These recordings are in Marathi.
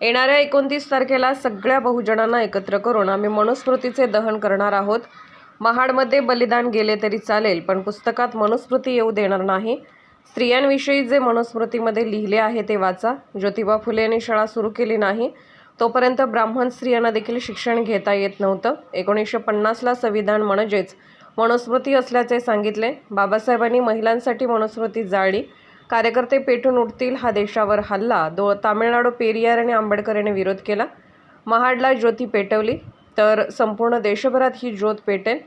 येणाऱ्या एकोणतीस तारखेला सगळ्या बहुजनांना एकत्र करून आम्ही मनुस्मृतीचे दहन करणार आहोत. महाडमध्ये बलिदान गेले तरी चालेल पण पुस्तकात मनुस्मृती येऊ देणार नाही. स्त्रियांविषयी जे मनुस्मृतीमध्ये लिहिले आहे ते वाचा. ज्योतिबा फुले यांनी शाळा सुरू केली नाही तोपर्यंत ब्राह्मण स्त्रियांना देखील शिक्षण घेता येत नव्हतं. एकोणीसशे पन्नासला संविधान म्हणजेच मनुस्मृती असल्याचे सांगितले. बाबासाहेबांनी महिलांसाठी मनुस्मृती जाळली. कार्यकर्ते पेटून उठतील हा देशावर हल्ला. दो तामिळनाडू पेरियार आणि आंबेडकर यांनी विरोध केला. महाडला ज्योती पेटवली. तर संपूर्ण देशभरात ही ज्योत पेटेल.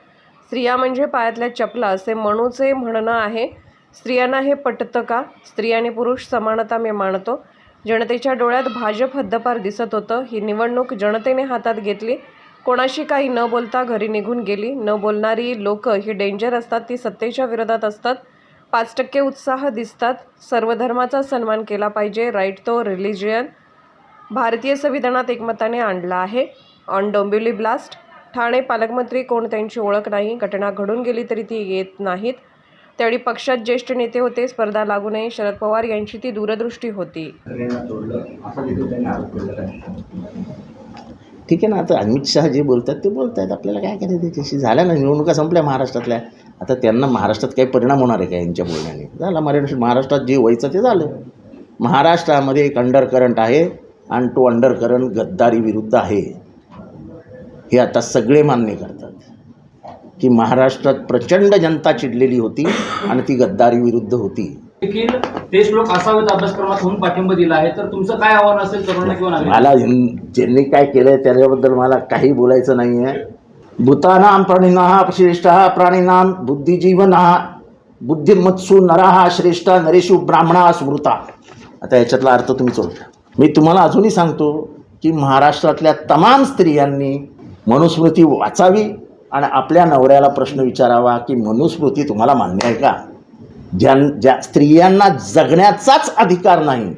स्त्रिया म्हणजे पायातल्या चपला असे मनूचे म्हणणं आहे. स्त्रियांना हे पटतं का? स्त्री आणि पुरुष समानता मी मानतो. जनतेच्या डोळ्यात भाजप हद्दपार दिसत होतं. ही निवडणूक जनतेने हातात घेतली. कोणाशी काही न बोलता घरी निघून गेली. न बोलणारी लोकं ही डेंजर असतात ती सत्तेच्या विरोधात असतात. पाच टक्के उत्साह दिसतात. सर्व धर्माचा सन्मान केला पाहिजे. राईट तो रिलिजियन भारतीय संविधानात एकमताने आणला आहे. On Dombivli blast. ठाणे पालकमंत्री कोण त्यांची ओळख नाही. घटना घडून गेली तरी ती येत नाहीत. त्यावेळी पक्षात ज्येष्ठ नेते होते. स्पर्धा लागू नये. शरद पवार यांची ती दूरदृष्टी होती. ठीक आहे ना. आता अमित शहा जे बोलतात ते बोलत आहेत आपल्याला काय करायचं? त्याच्याशी झाल्या ना. निवडणुका संपल्या महाराष्ट्रातल्या. आता त्यांना महाराष्ट्रात काही परिणाम होणार आहे का यांच्या बोलण्याने? झाला महाराष्ट्र महाराष्ट्रात जे व्हायचं ते झालं. महाराष्ट्रामध्ये एक अंडर करंट आहे आणि तो अंडर करंट गद्दारी विरुद्ध आहे. हे आता सगळे मान्य करतात. की महाराष्ट्रात प्रचंड जनता चिडलेली होती आणि ती गद्दारी विरुद्ध होती. देखील ते श्लोक असावेत अभ्यासक्रमात म्हणून पाठिंबा दिला आहे. तर तुमचं काय आव्हान असेल तरुणांना किंवा नागरिक मला ज्यां- ज्यांनी काय केलंय त्याच्याबद्दल मला काही बोलायचं नाही आहे भूतानां प्राणिनः श्रेष्ठः प्राणिनां बुद्धिजीवनः बुद्धिमत्सु नरः श्रेष्ठ नरेषु ब्राह्मणा स्मृता आता याच्यातला अर्थ तुम्ही ओळखा मी तुम्हाला अजूनही सांगतो की महाराष्ट्रातल्या तमाम स्त्रियांनी मनुस्मृती वाचावी आणि आपल्या नवऱ्याला प्रश्न विचारावा की मनुस्मृती तुम्हाला मान्य आहे का? ज्या ज्या स्त्रियांना जगण्याचाच अधिकार नाही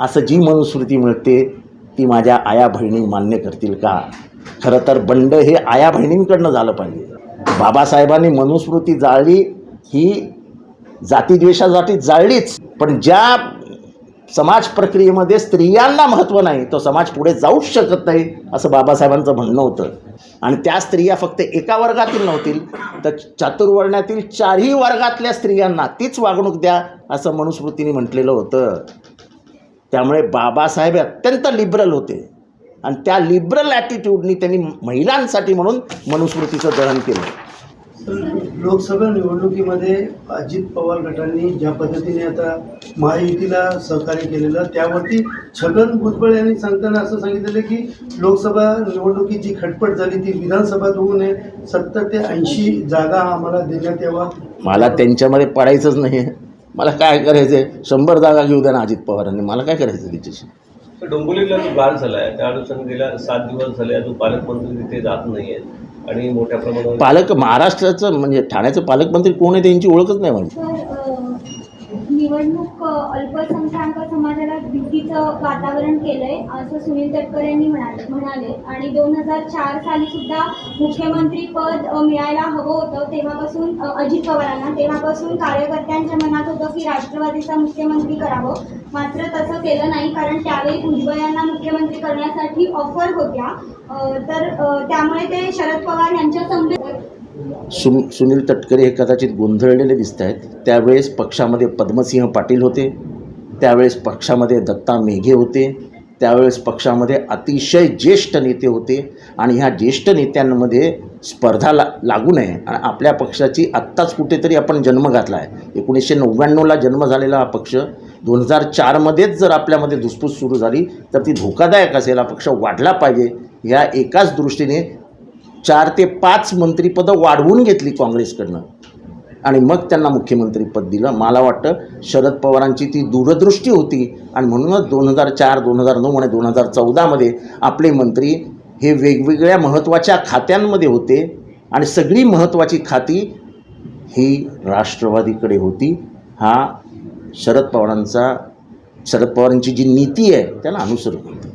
असं जी मनुस्मृती मिळते ती माझ्या आया बहिणी मान्य करतील का? खरं तर बंड हे आया बहिणींकडनं झालं पाहिजे. बाबासाहेबांनी मनुस्मृती जाळली ही जातीद्वेषासाठी जाळलीच. पण ज्या समाज प्रक्रियेमध्ये स्त्रियांना महत्त्व नाही तो समाज पुढे जाऊच शकत नाही असं बाबासाहेबांचं म्हणणं होतं. आणि त्या स्त्रिया फक्त एका वर्गातील नव्हतील तर चातुर्वर्णातील चारही वर्गातल्या स्त्रियांना तीच वागणूक द्या असं मनुस्मृतीने म्हटलेलं होतं. त्यामुळे बाबासाहेब अत्यंत लिबरल होते. आणि त्या लिबरल ॲटिट्यूडनी त्यांनी महिलांसाठी म्हणून मनुस्मृतीचं दहन केलं. लोकसभा निवडणुकीमध्ये अजित पवार गटांनी ज्या पद्धतीने आता महायुतीला सहकार्य केलेलं त्यावरती छगन भुजबळ यांनी सांगताना असं सांगितलेलं की लोकसभा निवडणुकीत जी खटपट झाली ती विधानसभा होऊ नये. सत्तर ते ऐंशी जागा आम्हाला देण्यात यावा. मला त्यांच्यामध्ये पडायचंच नाही आहे मला काय करायचं आहे शंभर जागा घेऊ द्या ना अजित पवारांनी. मला काय करायचं त्याच्याशी? तर डोंबिवलीला जो गाळ झाला आहे त्या अनुषंगाने गेल्या सात दिवस झाले अजून पालकमंत्री तिथे जात नाही आहेत आणि मोठ्या प्रमाणावर पालक महाराष्ट्राचं म्हणजे ठाण्याचं पालकमंत्री कोण आहे त्यांची ओळखच नाही अ, निवडणूक अल्पसंख्याक समाजाला भीतीचं वातावरण केलंय असं सुनील तटकर यांनी म्हणाले म्हणाले. आणि दोन हजार चार साली सुद्धा मुख्यमंत्री पद मिळायला हवं होतं. तेव्हापासून अजित पवारांना तेव्हापासून कार्यकर्त्यांच्या मनात होतं की राष्ट्रवादीचा मुख्यमंत्री करावं. मात्र तसं केलं नाही कारण त्यावेळी भुजबळ यांना मुख्यमंत्री करण्यासाठी ऑफर होत्या. तर त्यामुळे ते शरद पवार यांच्या समवेत सु सुनील तटकरे हे कदाचित गोंधळलेले दिसत आहेत. त्यावेळेस पक्षामध्ये पद्मसिंह पाटील होते. त्यावेळेस पक्षामध्ये दत्ता मेघे होते. त्यावेळेस पक्षामध्ये अतिशय ज्येष्ठ नेते होते. आणि ह्या ज्येष्ठ नेत्यांमध्ये स्पर्धा ला लागू नये. आणि आपल्या पक्षाची आत्ताच कुठेतरी आपण जन्म घातला आहे. एकोणीसशे नव्याण्णवला जन्म झालेला हा पक्ष दोन हजार चारमध्येच जर आपल्यामध्ये धुसफूस सुरू झाली तर ती धोकादायक असेल. हा पक्ष वाढला पाहिजे. ह्या एकाच दृष्टीने चार ते पाच मंत्रिपदं वाढवून घेतली काँग्रेसकडनं. आणि मग त्यांना मुख्यमंत्रीपद दिलं. मला वाटतं शरद पवारांची ती दूरदृष्टी होती. आणि म्हणूनच दोन हजार चार दोन हजार नऊ आणि दोन हजार चौदामध्ये आपले मंत्री हे वेगवेगळ्या महत्त्वाच्या खात्यांमध्ये होते. आणि सगळी महत्त्वाची खाती ही राष्ट्रवादीकडे होती. हा शरद पवारांचा शरद पवारांची जी नीती आहे त्याला अनुसरून होतं.